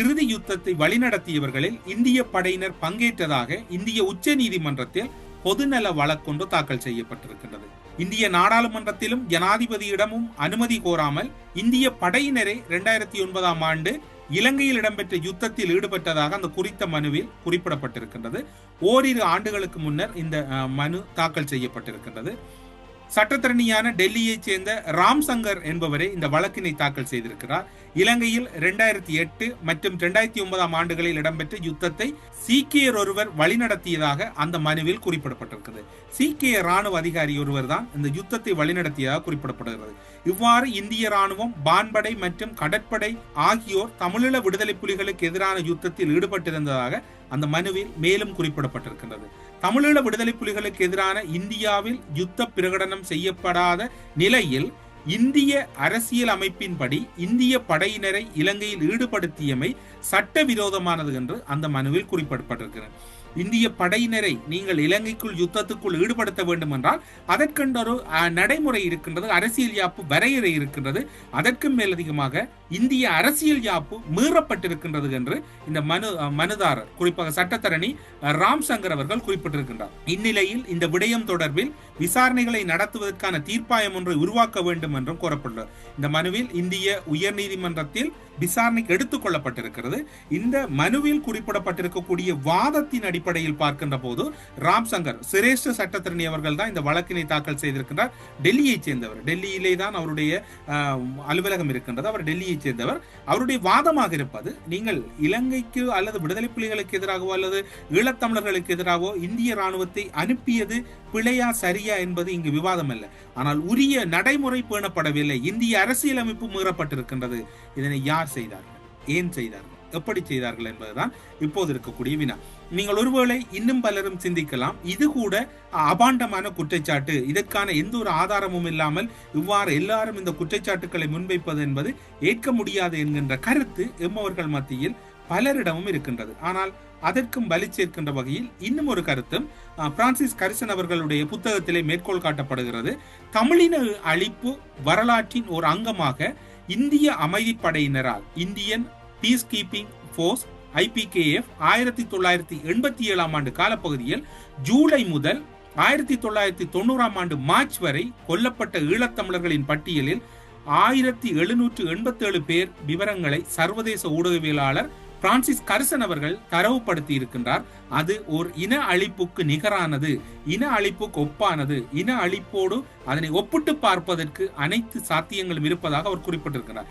இறுதி யுத்தத்தை வழிநடத்தியவர்களில் இந்திய படையினர் பங்கேற்றதாக இந்திய உச்ச நீதிமன்றத்தில் பொதுநல வழக்கொன்று தாக்கல் செய்யப்பட்டிருக்கின்றது. இந்திய நாடாளுமன்றத்திலும் ஜனாதிபதியிடமும் அனுமதி கோராமல் இந்திய படையினரை இரண்டாயிரத்தி ஒன்பதாம் ஆண்டு இலங்கையில் இடம்பெற்ற யுத்தத்தில் ஈடுபட்டதாக அந்த குறித்த மனுவில் குறிப்பிடப்பட்டிருக்கின்றது. ஓரிரு ஆண்டுகளுக்கு முன்னர் இந்த மனு தாக்கல் செய்யப்பட்டிருக்கின்றது. சட்டத்தரணியான டெல்லியைச் சேர்ந்த ராம் சங்கர் என்பவரே இந்த வழக்கினை தாக்கல் செய்திருக்கிறார். இலங்கையில் இரண்டாயிரத்தி எட்டு மற்றும் இரண்டாயிரத்தி ஒன்பதாம் ஆண்டுகளில் இடம்பெற்ற யுத்தத்தை சீக்கியர் ஒருவர் வழிநடத்தியதாக அந்த மனுவில் குறிப்பிடப்பட்டிருக்கிறது. சீக்கிய ராணுவ அதிகாரி ஒருவர் தான் இந்த யுத்தத்தை வழிநடத்தியதாக குறிப்பிடப்படுகிறது. இவ்வாறு இந்திய ராணுவம் வான்படை மற்றும் கடற்படை ஆகியோர் தமிழீழ விடுதலை புலிகளுக்கு எதிரான யுத்தத்தில் ஈடுபட்டிருந்ததாக அந்த மனுவில் மேலும் குறிப்பிடப்பட்டிருக்கின்றது. தமிழீழ விடுதலை புலிகளுக்கு எதிரான இந்தியாவில் யுத்த பிரகடனம் செய்யப்படாத நிலையில் இந்திய அரசியல் அமைப்பின்படி இந்திய படையினரை இலங்கையில் ஈடுபடுத்தியமை சட்டவிரோதமானது என்று அந்த மனுவில் குறிப்பிடப்பட்டிருக்கிறது. இந்திய படையினரை நீங்கள் இலங்கைக்குள் யுத்தத்துக்குள் ஈடுபடுத்த வேண்டும் என்றால் அதற்கென்ற ஒரு நடைமுறை இருக்கின்றது அரசியல் யாப்பு வரையறை இருக்கின்றது. அதற்கும் மேலதிகமாக இந்திய அரசியல் யாப்பு மீறப்பட்டிருக்கின்றது என்று இந்த மனு மனுதாரர் குறிப்பாக சட்டத்தரணி ராம் சங்கர் அவர்கள் குறிப்பிட்டிருக்கின்றார். இந்நிலையில் இந்த விடயம் தொடர்பில் விசாரணைகளை நடத்துவதற்கான தீர்ப்பாயம் ஒன்றை உருவாக்க வேண்டும் என்றும் கோரப்பட்டுள்ளது. இந்த மனுவில் இந்திய உயர்நீதிமன்றத்தில் விசாரணைக்கு எடுத்துக் கொள்ளப்பட்டிருக்கிறது. இந்த மனுவில் குறிப்பிடப்பட்டிருக்கக்கூடிய வாதத்தின் அடிப்படையில் பார்க்கின்ற போது ராம் சங்கர் சிரேஷ்ட சட்டத்திரணி அவர்கள் தான் இந்த வழக்கினை தாக்கல் செய்திருக்கின்றார். டெல்லியை சேர்ந்தவர். டெல்லியிலே தான் அவருடைய அலுவலகம் இருக்கின்றது. அவர் டெல்லியை சேர்ந்தவர். அவருடைய வாதமாக இருப்பது நீங்கள் இலங்கைக்கு அல்லது விடுதலை புலிகளுக்கு எதிராகவோ அல்லது ஈழத்தமிழர்களுக்கு எதிராகவோ இந்திய ராணுவத்தை அனுப்பியது பிழையா சரியா என்பது இங்கு விவாதம் அல்ல ஆனால் உரிய நடைமுறை பேணப்படவில்லை. இந்திய அரசியலமைப்பு மீறப்பட்டிருக்கின்றது. இதனை யார் செய்தார்கள்? ஏன் செய்தார்கள்? எப்படி செய்தார்கள் என்பதுதான் இப்போது இருக்கக்கூடிய வினா. நீங்கள் ஒருவேளை இன்னும் பலரும் சிந்திக்கலாம் இது கூட அபாண்டமான குற்றச்சாட்டு. இதற்கான எந்த ஒரு ஆதாரமும் இல்லாமல் இவ்வாறு எல்லாரும் இந்த குற்றச்சாட்டுக்களை முன்வைப்பது என்பது ஏற்க முடியாது என்கின்ற கருத்து எம்மவர்கள் மத்தியில் பலரிடமும் இருக்கின்றது. ஆனால் அதற்கும் வலி சேர்க்கின்ற வகையில் இன்னும் ஒரு கருத்தும் பிரான்சிஸ் கரிசன் அவர்களுடைய புத்தகத்திலே மேற்கோள் காட்டப்படுகிறது. தமிழின அழிப்பு வரலாற்றின் ஒரு அங்கமாக இந்திய அமைதிப்படையினரால் Indian peace keeping force IPKF ஆயிரத்தி தொள்ளாயிரத்தி எண்பத்தி ஏழாம் ஆண்டு காலப்பகுதியில் ஜூலை முதல் ஆயிரத்தி தொள்ளாயிரத்தி தொண்ணூறாம் ஆண்டு மார்ச் வரை கொல்லப்பட்ட ஈழத்தமிழர்களின் பட்டியலில் ஆயிரத்தி எழுநூற்று எண்பத்தேழு பேர் விவரங்களை சர்வதேச ஊடகவியலாளர் பிரான்சிஸ் கர்சன் அவர்கள் தரவுபடுத்தி இருக்கின்றார் அது ஒரு இன அழிப்புக்கு நிகரானது இன அழிப்புக்கு ஒப்பானது. இன அழிப்போடு அதனை ஒப்பிட்டு பார்ப்பதற்கு அனைத்து சாத்தியங்களும் இருப்பதாக அவர் குறிப்பிட்டிருக்கிறார்.